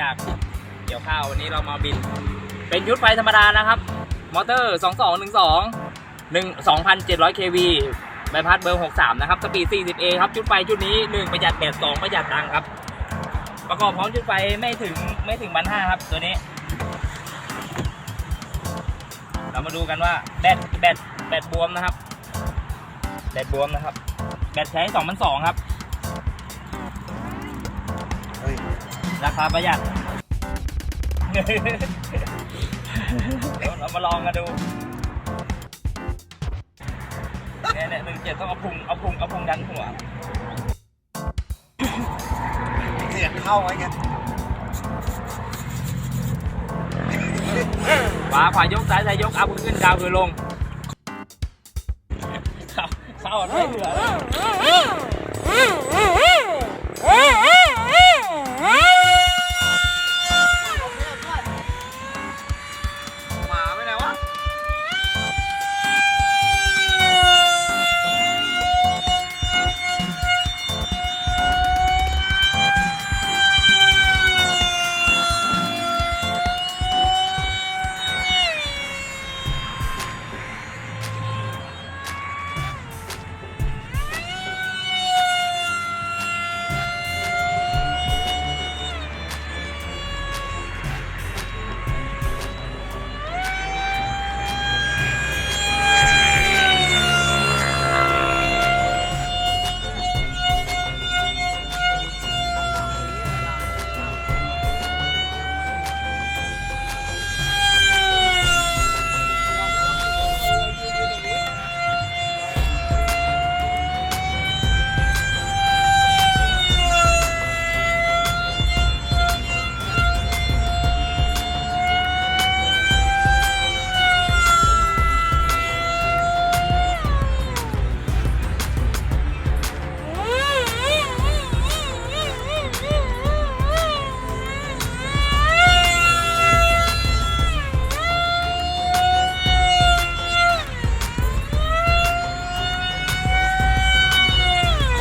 จากเกี่ยวข้าววันนี้เรามาบิน เป็นยุทธไฟธรรมดานะครับ มอเตอร์ 2212 1 2,700 kV ใบพัดเบอร์ 63 นะครับ สปีด 40A ครับ ชุดไฟชุดนี้ 1 ประหยัดแบต2ประหยัดตังค์ครับ ประกอบพร้อมชุดไฟไม่ถึงไม่ถึงพันห้าครับ ตัวนี้ เรามาดูกันว่าแบตแบตแบตบวมนะครับ แบตบวมนะครับ แบตใช้2,200ครับ ราคาประหยัด เดี๋ยวเรามาลองกันดูเนี่ยเนี่ยหนึ่งเจ็ดต้องเอาพุงเอาพุงเอาพุงดันหัวเสียงเข้าไว้ไงขวาขวายกซ้ายซ้ายยกเอามือขึ้นดาวคือลงเข้าเข้าไม่เหลือแล้ว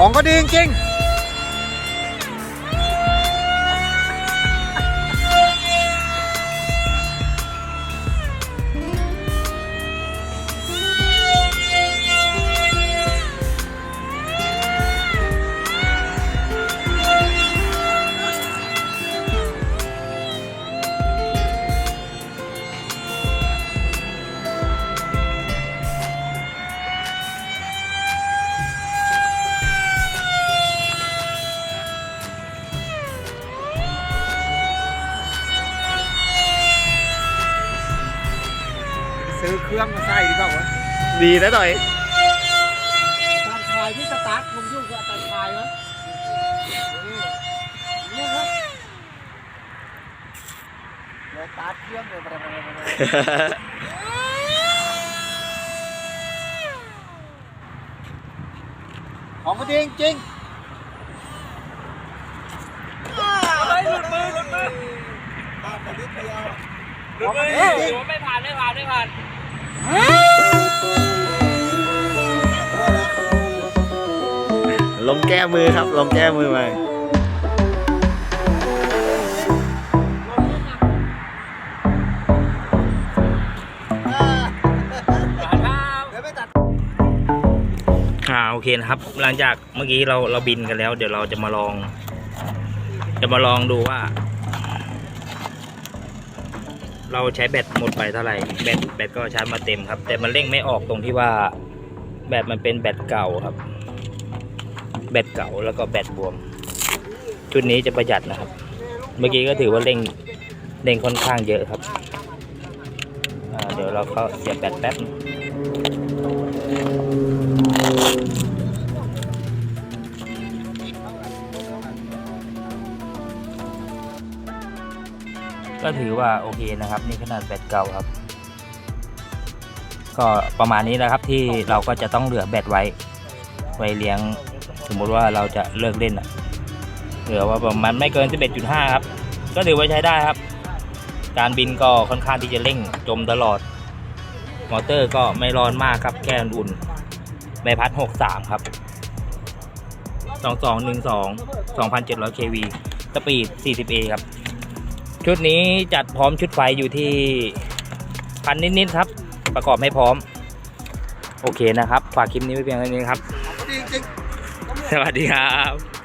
ของก็ดีจริงๆ เครื่องมาใส่ดีกว่าวะดีนะต่อยตามทายที่สตาร์ทผมยุ่งกับตามทายวะนี่ครับเลยสตาร์ทเครื่องเลยมาเลยมาเลยของก็ดีจริงเฮ้ยหลุดมือหลุดมือหลุดมือถือว่าไม่ผ่านไม่ผ่าน ไม่ผ่านลงแก้มือครับ ลองแก้มือมาผ่านครับๆเดี๋ยวไปตัดอ่าโอเคนะครับ หลังจากเมื่อกี้เราเราบินกันแล้ว เดี๋ยวเราจะมาลอง จะมาลองดูว่า เราใช้แบตหมดไปเท่าไหร่แบตแบตก็ชาร์จมาเต็มครับ แต่มันเร่งไม่ออกตรงที่ว่า แบตมันเป็นแบตเก่าครับ แบตเก่าแล้วก็แบตบวม ชุดนี้จะประหยัดนะครับ เมื่อกี้ก็ถือว่าเร่งเร่งค่อนข้างเยอะครับเดี๋ยวเราก็เสียบแบตแป๊บก็ถือว่าโอเคนะครับ นี่ขนาดแบตเก่าครับ ก็ประมาณนี้นะครับที่เราก็จะต้องเหลือแบตไว้ ไว้เลี้ยง สมมติว่าเราจะเลิกเล่นอะเหลือว่าประมาณไม่เกิน 11.5 ครับ ก็ถือว่าใช้ได้ครับ การบินก็ค่อนข้างที่จะเร่งจมตลอด มอเตอร์ก็ไม่ร้อนมากครับ แค่อุ่นใบพัด 63 ครับ 2212 2,700 kV สปีด 40A ครับ ชุดนี้จัดพร้อมชุดไฟอยู่ที่พันนิด ๆ ครับ ประกอบให้พร้อม โอเคนะครับ ฝากคลิปนี้ไว้เพียงเท่านี้ครับ สวัสดีครับ